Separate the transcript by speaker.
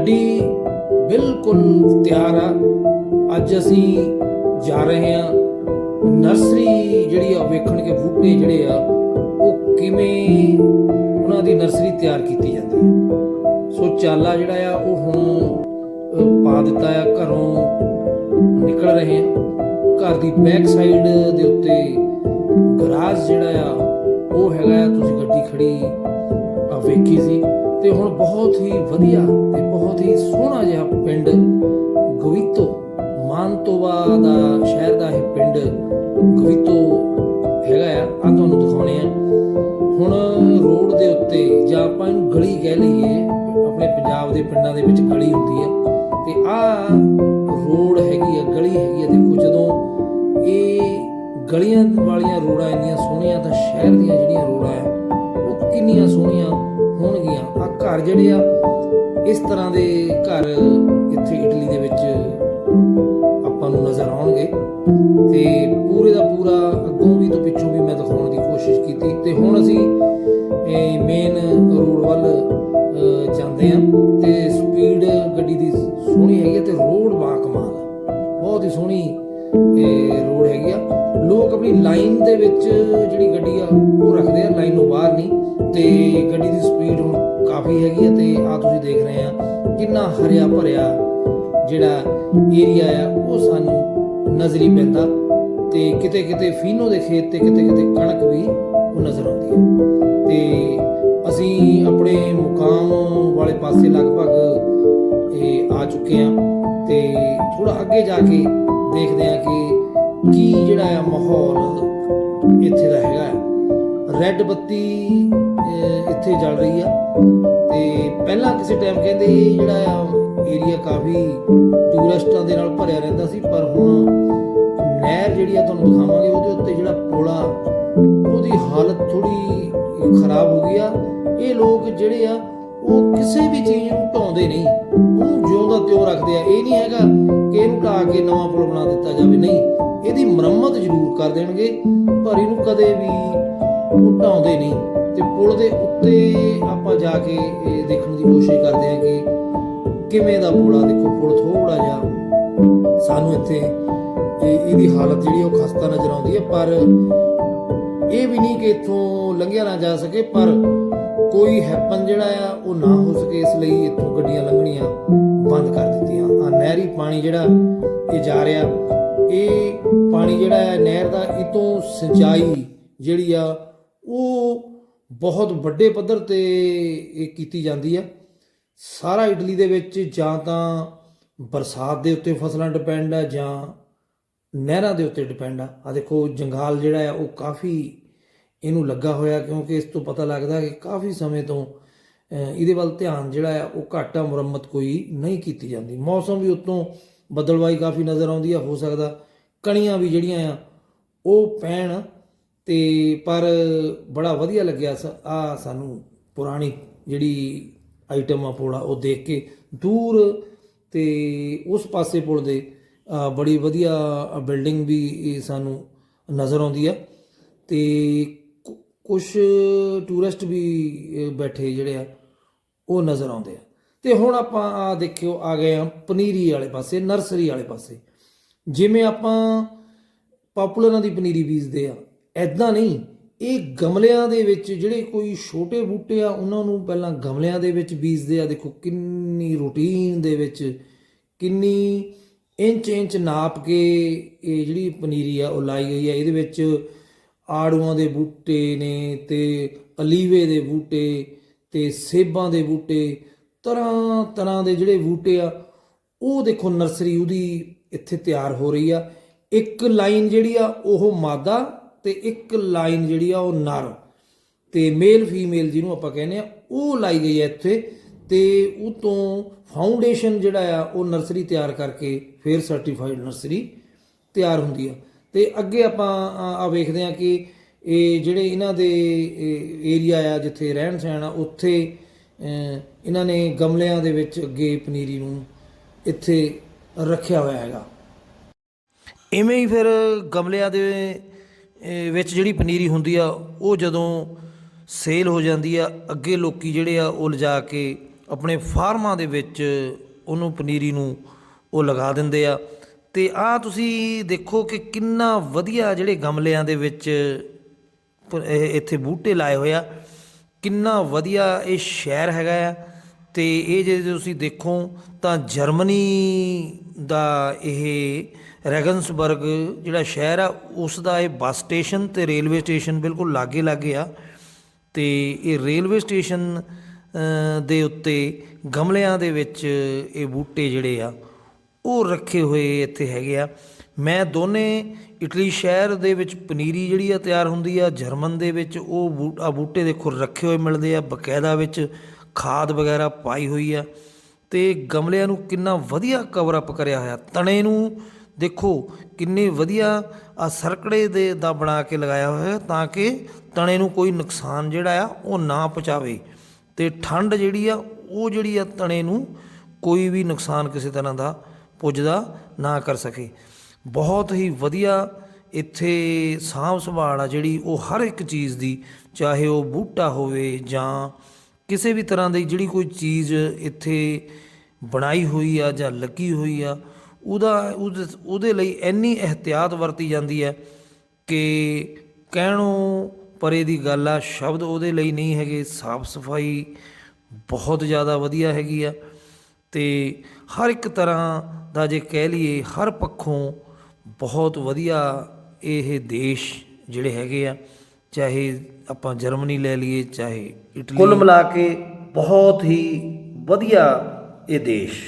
Speaker 1: ਗੱਡੀ ਬਿਲਕੁਲ ਤਿਆਰ ਆ। ਅੱਜ ਅਸੀਂ ਜਾ ਰਹੇ ਹਾਂ ਨਰਸਰੀ ਜਿਹੜੀ ਆ ਵੇਖਣ ਕੇ ਬੂਟੇ ਜਿਹੜੇ ਆ, ਉਹ ਕਿਵੇਂ ਉਹਨਾਂ ਦੀ ਨਰਸਰੀ ਤਿਆਰ ਕੀਤੀ ਜਾਂਦੀ ਹੈ। ਸੋ ਚਾਲਾ ਜਿਹੜਾ ਆ, ਉਹ ਹੁਣ ਪਾ ਦਿੱਤਾ ਆ, ਘਰੋਂ ਨਿਕਲ ਰਹੇ ਹਾਂ। ਘਰ ਦੀ ਬੈਕ ਸਾਈਡ ਦੇ ਉੱਤੇ ਗਰਾਜ ਜਿਹੜਾ ਆ, ਉਹ ਹੈਗਾ ਆ, ਤੁਸੀਂ ਗੱਡੀ ਖੜੀ ਵੇਖੀ ਸੀ ਤੇ ਹੁਣ ਬਹੁਤ ਹੀ ਵਧੀਆ ਤੇ ਬਹੁਤ ਹੀ ਸੋਹਣਾ ਜਿਹਾ ਪਿੰਡ ਗਵੀਤੋ ਮਾਨਤੋਵਾ ਦਾ ਸ਼ਹਿਰ ਦਾ ਇਹ ਪਿੰਡ ਗਵਿਤੋ ਹੈਗਾ ਆ। ਆ ਤੁਹਾਨੂੰ ਦਿਖਾਉਣੇ ਆ। ਹੁਣ ਰੋਡ ਦੇ ਉੱਤੇ ਜਾਂ ਆਪਾਂ ਇਹਨੂੰ ਗਲੀ ਕਹਿ ਲਈਏ, ਆਪਣੇ ਪੰਜਾਬ ਦੇ ਪਿੰਡਾਂ ਦੇ ਵਿੱਚ ਗਲੀ ਹੁੰਦੀ ਹੈ ਤੇ ਆ ਰੋਡ ਹੈਗੀ ਆ, ਗਲੀ ਹੈਗੀ ਆ। ਦੇਖੋ ਜਦੋਂ ਇਹ ਗਲੀਆਂ ਵਾਲੀਆਂ ਰੋਡਾਂ ਇੰਨੀਆਂ ਸੋਹਣੀਆਂ ਤਾਂ ਸ਼ਹਿਰ ਦੀਆਂ ਜਿਹੜੀਆਂ ਰੋਡਾਂ ਆ, ਉਹ ਕਿੰਨੀਆਂ ਸੋਹਣੀਆਂ ਘਰ ਜਿਹੜੇ ਆ, ਇਸ ਤਰ੍ਹਾਂ ਦੇ ਘਰ ਇੱਥੇ ਇਟਲੀ ਦੇ ਵਿੱਚ ਆਪਾਂ ਨੂੰ ਨਜ਼ਰ ਆਉਣਗੇ। ਤੇ ਪੂਰੇ ਦਾ ਪੂਰਾ ਅੱਗੋਂ ਵੀ ਤੋਂ ਪਿੱਛੋਂ ਵੀ ਮੈਂ ਦਿਖਾਉਣ ਦੀ ਕੋਸ਼ਿਸ਼ ਕੀਤੀ। ਤੇ ਹੁਣ ਅਸੀਂ ਮੇਨ ਰੋਡ ਵੱਲ ਜਾਂਦੇ ਆ ਤੇ ਸਪੀਡ ਗੱਡੀ ਦੀ ਸੋਹਣੀ ਹੈਗੀ ਆ ਤੇ ਰੋਡ ਬਾ ਕਮਾਲ ਬਹੁਤ ਹੀ ਸੋਹਣੀ, ਇਹ ਰੋਡ ਹੈਗੀ ਆ। ਲੋਕ ਆਪਣੀ ਲਾਈਨ ਦੇ ਵਿੱਚ ਜਿਹੜੀ ਗੱਡੀ ਆ, ਉਹ ਰੱਖਦੇ ਆ ਲਾਈਨ ਤੋਂ ਬਾਹਰ ਨਹੀਂ। ਤੇ ਗੱਡੀ ਦੀ ਸਪੀਡ ਹੁਣ ਕਾਫੀ ਹੈਗੀ ਹੈ ਤੇ ਆ ਤੁਸੀਂ ਦੇਖ ਰਹੇ ਆ ਕਿੰਨਾ ਹਰਿਆ ਭਰਿਆ ਜਿਹੜਾ ਏਰੀਆ ਆ, ਉਹ ਸਾਨੂੰ ਨਜ਼ਰੀ ਪੈਂਦਾ ਤੇ ਕਿਤੇ ਕਿਤੇ ਫੀਨੋ ਦੇ ਖੇਤ ਤੇ ਕਿਤੇ ਕਿਤੇ ਕਣਕ ਵੀ ਉਹ ਨਜ਼ਰ ਆਉਂਦੀ ਹੈ ਤੇ ਅਸੀਂ ਆਪਣੇ ਮੁਕਾਮ ਵਾਲੇ ਪਾਸੇ ਲਗਭਗ ਇਹ ਆ ਚੁੱਕੇ ਆ ਤੇ ਥੋੜਾ ਅੱਗੇ ਜਾ ਕੇ ਦੇਖਦੇ ਆ ਕਿ ਕੀ ਜਿਹੜਾ ਆ ਮਾਹੌਲ ਇੱਥੇ ਦਾ ਹੈਗਾ ਆ। ਰੈੱਡ ਬੱਤੀ ਇੱਥੇ ਚੱਲ ਰਹੀ ਆ। ਤੇ ਪਹਿਲਾਂ ਕਿਸੇ ਟਾਈਮ ਕਹਿੰਦੇ ਇਹ ਜਿਹੜਾ ਆ ਏਰੀਆ ਕਾਫੀ ਟੂਰਿਸਟਾਂ ਦੇ ਨਾਲ ਭਰਿਆ ਰਹਿੰਦਾ ਸੀ, ਪਰ ਹੁਣ ਨਹਿਰ ਜਿਹੜੀ ਆ ਤੁਹਾਨੂੰ ਦਿਖਾਵਾਂਗੇ, ਉਹਦੇ ਉੱਤੇ ਜਿਹੜਾ ਪੁਲ ਆ ਉਹਦੀ ਹਾਲਤ ਥੋੜੀ ਖਰਾਬ ਹੋ ਗਈ ਆ। ਇਹ ਲੋਕ ਜਿਹੜੇ ਆ, ਉਹ ਕਿਸੇ ਵੀ ਚੀਜ਼ ਨੂੰ ਢਾਉਂਦੇ ਨਹੀਂ। ਉਹਨੂੰ ਜਿਉਂਦਾ ਤਿਉਂ ਰੱਖਦੇ ਆ। ਇਹ ਨਹੀਂ ਹੈਗਾ ਕਿ ਇਹਨੂੰ ਢਾ ਕੇ ਨਵਾਂ ਪੁਲ ਬਣਾ ਦਿੱਤਾ ਜਾਵੇ। ਨਹੀਂ, ਇਹਦੀ ਮੁਰੰਮਤ ਜ਼ਰੂਰ ਕਰ ਦੇਣਗੇ, ਪਰ ਇਹਨੂੰ ਕਦੇ ਵੀ ਉਹ ਢਾਉਂਦੇ ਨਹੀਂ ਤੇ ਪੁਲ ਦੇ ਉੱਤੇ ਆਪਾਂ ਜਾ ਕੇ ਇਹ ਦੇਖਣ ਦੀ ਕੋਸ਼ਿਸ਼ ਕਰਦੇ ਹਾਂ ਕਿ ਕਿਵੇਂ ਦਾ ਪੁਲ ਆ। ਦੇਖੋ, ਪੁਲ ਥੋੜਾ ਜਿਹਾ ਸਾਨੂੰ ਇੱਥੇ ਇਹਦੀ ਹਾਲਤ ਜਿਹੜੀ ਉਹ ਖਸਤਾ ਨਜ਼ਰ ਆਉਂਦੀ ਹੈ, ਪਰ ਇਹ ਵੀ ਨਹੀਂ ਕਿ ਇੱਥੋਂ ਲੰਘਿਆ ਨਾ ਜਾ ਸਕੇ, ਪਰ ਕੋਈ ਹੈਪਨ ਜਿਹੜਾ ਆ, ਉਹ ਨਾ ਹੋ ਸਕੇ, ਇਸ ਲਈ ਇੱਥੋਂ ਗੱਡੀਆਂ ਲੰਘਣੀਆਂ ਬੰਦ ਕਰ ਦਿੱਤੀਆਂ। ਆ ਨਹਿਰੀ ਪਾਣੀ ਜਿਹੜਾ ਇਹ ਜਾ ਰਿਹਾ, ਇਹ ਪਾਣੀ ਜਿਹੜਾ ਹੈ, ਨਹਿਰ ਦਾ ਇਤੋਂ ਸਿੰਚਾਈ ਜਿਹੜੀ ਆ ਉਹ ਬਹੁਤ ਵੱਡੇ ਪੱਧਰ ਤੇ ਇਹ ਕੀਤੀ ਜਾਂਦੀ ਆ ਸਾਰਾ ਇਟਲੀ ਦੇ ਵਿੱਚ ਜਾਂ ਤਾਂ ਬਰਸਾਤ ਦੇ ਉੱਤੇ ਫਸਲਾਂ ਡਿਪੈਂਡ ਆ ਜਾਂ ਨਹਿਰਾਂ ਦੇ ਉੱਤੇ ਡਿਪੈਂਡ ਆ। ਆ ਦੇਖੋ, ਜੰਗਾਲ ਜਿਹੜਾ ਆ, ਉਹ ਕਾਫੀ ਇਹਨੂੰ ਲੱਗਾ ਹੋਇਆ ਕਿਉਂਕਿ ਇਸ ਤੋਂ ਪਤਾ ਲੱਗਦਾ ਕਿ ਕਾਫੀ ਸਮੇਂ ਤੋਂ ਇਹਦੇ ਵੱਲ ਧਿਆਨ ਜਿਹੜਾ ਆ, ਉਹ ਘੱਟ ਆ, ਮੁਰੰਮਤ ਕੋਈ ਨਹੀਂ ਕੀਤੀ ਜਾਂਦੀ। ਮੌਸਮ ਵੀ ਉਤੋਂ ਬਦਲਵਾਈ ਕਾਫੀ ਨਜ਼ਰ ਆਉਂਦੀ ਆ, ਹੋ ਸਕਦਾ ਕਣੀਆਂ ਵੀ ਜਿਹੜੀਆਂ ਆ, ਉਹ ਪੈਣ ਤੇ ਪਰ ਬੜਾ ਵਧੀਆ ਲੱਗਿਆ ਆ ਸਾਨੂੰ ਪੁਰਾਣੀ ਜਿਹੜੀ ਆਈਟਮ ਆ ਪੋਲਾ ਉਹ ਦੇਖ ਕੇ ਦੂਰ ਤੇ ਉਸ ਪਾਸੇ ਪੁਲ ਦੇ ਬੜੀ ਵਧੀਆ ਬਿਲਡਿੰਗ ਵੀ ਸਾਨੂੰ ਨਜ਼ਰ ਆਉਂਦੀ ਆ। ਤੇ ਕੁਝ ਟੂਰਿਸਟ ਵੀ ਬੈਠੇ ਜਿਹੜੇ ਆ, ਉਹ ਨਜ਼ਰ ਆਉਂਦੇ ਆ। ਤੇ ਹੁਣ ਆਪਾਂ ਆ ਦੇਖਿਓ, ਆ ਗਏ ਆ ਪਨੀਰੀ ਵਾਲੇ ਪਾਸੇ, ਨਰਸਰੀ ਵਾਲੇ ਪਾਸੇ। ਜਿਵੇਂ ਆਪਾਂ ਪਾਪੂਲਰਾਂ ਦੀ ਪਨੀਰੀ ਬੀਜਦੇ ਆ ਐਦਾਂ ਨਹੀਂ, ਇਹ ਗਮਲਿਆਂ ਦੇ ਵਿੱਚ ਜਿਹੜੇ ਕੋਈ ਛੋਟੇ ਬੂਟੇ ਆ, ਉਹਨਾਂ ਨੂੰ ਪਹਿਲਾਂ ਗਮਲਿਆਂ ਦੇ ਵਿੱਚ ਬੀਜਦੇ ਆ। ਦੇਖੋ ਕਿੰਨੀ ਰੂਟੀਨ ਦੇ ਵਿੱਚ, ਕਿੰਨੀ ਇੰਚ ਇੰਚ ਨਾਪ ਕੇ ਇਹ ਜਿਹੜੀ ਪਨੀਰੀ ਆ, ਉਹ ਲਾਈ ਗਈ ਆ। ਇਹਦੇ ਵਿੱਚ ਆੜੂਆਂ ਦੇ ਬੂਟੇ ਨੇ ਤੇ ਅਲੀਵੇ ਦੇ ਬੂਟੇ ਤੇ ਸੇਬਾਂ ਦੇ ਬੂਟੇ ਤਰ੍ਹਾਂ ਤਰ੍ਹਾਂ ਦੇ ਜਿਹੜੇ ਬੂਟੇ ਆ, ਉਹ ਦੇਖੋ ਨਰਸਰੀ ਉਹਦੀ ਇੱਥੇ ਤਿਆਰ ਹੋ ਰਹੀ ਆ। ਇੱਕ ਲਾਈਨ ਜਿਹੜੀ ਆ, ਉਹ ਮਾਦਾ ਤੇ ਇੱਕ ਲਾਈਨ ਜਿਹੜੀ ਆ ਉਹ ਨਰ। ਤੇ ਮੇਲ, ਫੀਮੇਲ ਜਿਹਨੂੰ ਆਪਾਂ ਕਹਿੰਦੇ ਆ, ਉਹ ਲਾਈ ਗਈ ਹੈ ਇੱਥੇ। ਤੇ ਉਹ ਤੋਂ ਫਾਊਂਡੇਸ਼ਨ ਜਿਹੜਾ ਆ, ਉਹ ਨਰਸਰੀ ਤਿਆਰ ਕਰਕੇ ਫਿਰ ਸਰਟੀਫਾਈਡ ਨਰਸਰੀ ਤਿਆਰ ਹੁੰਦੀ ਆ। ਤੇ ਅੱਗੇ ਆਪਾਂ ਆ ਵੇਖਦੇ ਆ ਕਿ ਇਹ ਜਿਹੜੇ ਇਹਨਾਂ ਦੇ ਏਰੀਆ ਆ, ਜਿੱਥੇ ਰਹਿਣ ਸਹਿਣ ਆ, ਉੱਥੇ ਇਹਨਾਂ ਨੇ ਗਮਲਿਆਂ ਦੇ ਵਿੱਚ ਅੱਗੇ ਪਨੀਰੀ ਨੂੰ ਇੱਥੇ ਰੱਖਿਆ ਹੋਇਆ ਹੈਗਾ। ਇਵੇਂ ਹੀ ਫਿਰ ਗਮਲਿਆਂ ਦੇ ਵਿੱਚ ਜਿਹੜੀ ਪਨੀਰੀ ਹੁੰਦੀ ਆ, ਉਹ ਜਦੋਂ ਸੇਲ ਹੋ ਜਾਂਦੀ ਆ, ਅੱਗੇ ਲੋਕੀ ਜਿਹੜੇ ਆ, ਉਹ ਲਿਜਾ ਕੇ ਆਪਣੇ ਫਾਰਮਾਂ ਦੇ ਵਿੱਚ ਉਹਨੂੰ ਪਨੀਰੀ ਨੂੰ ਉਹ ਲਗਾ ਦਿੰਦੇ ਆ। ਤੇ ਆ ਤੁਸੀਂ ਦੇਖੋ ਕਿ ਕਿੰਨਾ ਵਧੀਆ ਜਿਹੜੇ ਗਮਲਿਆਂ ਦੇ ਵਿੱਚ ਇੱਥੇ ਬੂਟੇ ਲਾਏ ਹੋਏ ਆ। ਕਿੰਨਾ ਵਧੀਆ ਇਹ ਸ਼ਹਿਰ ਹੈਗਾ ਆ। ਤੇ ਇਹ ਜੇ ਤੁਸੀਂ ਦੇਖੋ ਤਾਂ ਜਰਮਨੀ ਦਾ ਇਹ ਰੈਗਨਸਬਰਗ ਜਿਹੜਾ ਸ਼ਹਿਰ ਆ, ਉਸ ਦਾ ਇਹ ਬੱਸ ਸਟੇਸ਼ਨ ਤੇ ਰੇਲਵੇ ਸਟੇਸ਼ਨ ਬਿਲਕੁਲ ਲਾਗੇ ਲਾਗੇ ਆ ਤੇ ਇਹ ਰੇਲਵੇ ਸਟੇਸ਼ਨ ਦੇ ਉੱਤੇ ਗਮਲਿਆਂ ਦੇ ਵਿੱਚ ਇਹ ਬੂਟੇ ਜਿਹੜੇ ਆ, ਉਹ ਰੱਖੇ ਹੋਏ ਇੱਥੇ ਹੈਗੇ ਆ। ਮੈਂ ਦੋਨੇ ਇਟਲੀ ਸ਼ਹਿਰ ਦੇ ਵਿੱਚ ਪਨੀਰੀ ਜਿਹੜੀ ਆ ਤਿਆਰ ਹੁੰਦੀ ਆ, ਜਰਮਨ ਦੇ ਵਿੱਚ ਉਹ ਬੂਟ- ਆ ਬੂਟੇ ਦੇਖੋ ਰੱਖੇ ਹੋਏ ਮਿਲਦੇ ਆ ਬਕਾਇਦਾ ਵਿੱਚ। ਖਾਦ ਵਗੈਰਾ ਪਾਈ ਹੋਈ ਆ ਤੇ ਗਮਲਿਆਂ ਨੂੰ ਕਿੰਨਾ ਵਧੀਆ ਕਵਰ ਅਪ ਕਰਿਆ ਹੋਇਆ। ਤਣੇ ਨੂੰ ਦੇਖੋ, ਕਿੰਨੇ ਵਧੀਆ ਆ ਸਰਕੜੇ ਦੇ ਦਾ ਬਣਾ ਕੇ ਲਗਾਇਆ ਹੋਇਆ ਤਾਂ ਕਿ ਤਣੇ ਨੂੰ ਕੋਈ ਨੁਕਸਾਨ ਜਿਹੜਾ ਆ ਉਹ ਨਾ ਪਹੁੰਚਾਵੇ। ਤੇ ਠੰਡ ਜਿਹੜੀ ਆ, ਉਹ ਜਿਹੜੀ ਆ ਤਣੇ ਨੂੰ ਕੋਈ ਵੀ ਨੁਕਸਾਨ ਕਿਸੇ ਤਰ੍ਹਾਂ ਦਾ ਪੁੱਜਦਾ ਨਾ ਕਰ ਸਕੇ। ਬਹੁਤ ਹੀ ਵਧੀਆ ਇੱਥੇ ਸਾਂਭ ਸੰਭਾਲ ਆ ਜਿਹੜੀ ਉਹ ਹਰ ਇੱਕ ਚੀਜ਼ ਦੀ, ਚਾਹੇ ਉਹ ਬੂਟਾ ਹੋਵੇ ਜਾਂ ਕਿਸੇ ਵੀ ਤਰ੍ਹਾਂ ਦੀ ਜਿਹੜੀ ਕੋਈ ਚੀਜ਼ ਇੱਥੇ ਬਣਾਈ ਹੋਈ ਆ ਜਾਂ ਲੱਗੀ ਹੋਈ ਆ, ਉਹਦਾ, ਉਹਦੇ ਉਹਦੇ ਲਈ ਇੰਨੀ ਇhtiyat ਵਰਤੀ ਜਾਂਦੀ ਹੈ ਕਿ ਕਹਿਣੋਂ ਪਰੇ ਦੀ ਗੱਲ ਆ, ਸ਼ਬਦ ਉਹਦੇ ਲਈ ਨਹੀਂ ਹੈਗੇ, ਸਾਫ਼ ਸਫ਼ਾਈ ਬਹੁਤ ਜ਼ਿਆਦਾ ਵਧੀਆ ਹੈਗੀ ਆ। ਤੇ ਹਰ ਇੱਕ ਤਰ੍ਹਾਂ ਦਾ ਜੇ ਕਹਿ ਲਈਏ, ਹਰ ਪੱਖੋਂ ਬਹੁਤ ਵਧੀਆ ਇਹ ਦੇਸ਼ ਜਿਹੜੇ ਹੈਗੇ ਆ। ਚਾਹੇ ਆਪਾਂ ਜਰਮਨੀ ਲੈ ਲਈਏ, ਚਾਹੇ ਇਟਲੀ। ਕੁੱਲ ਮਿਲਾ ਕੇ ਬਹੁਤ ਹੀ ਵਧੀਆ ਇਹ ਦੇਸ਼।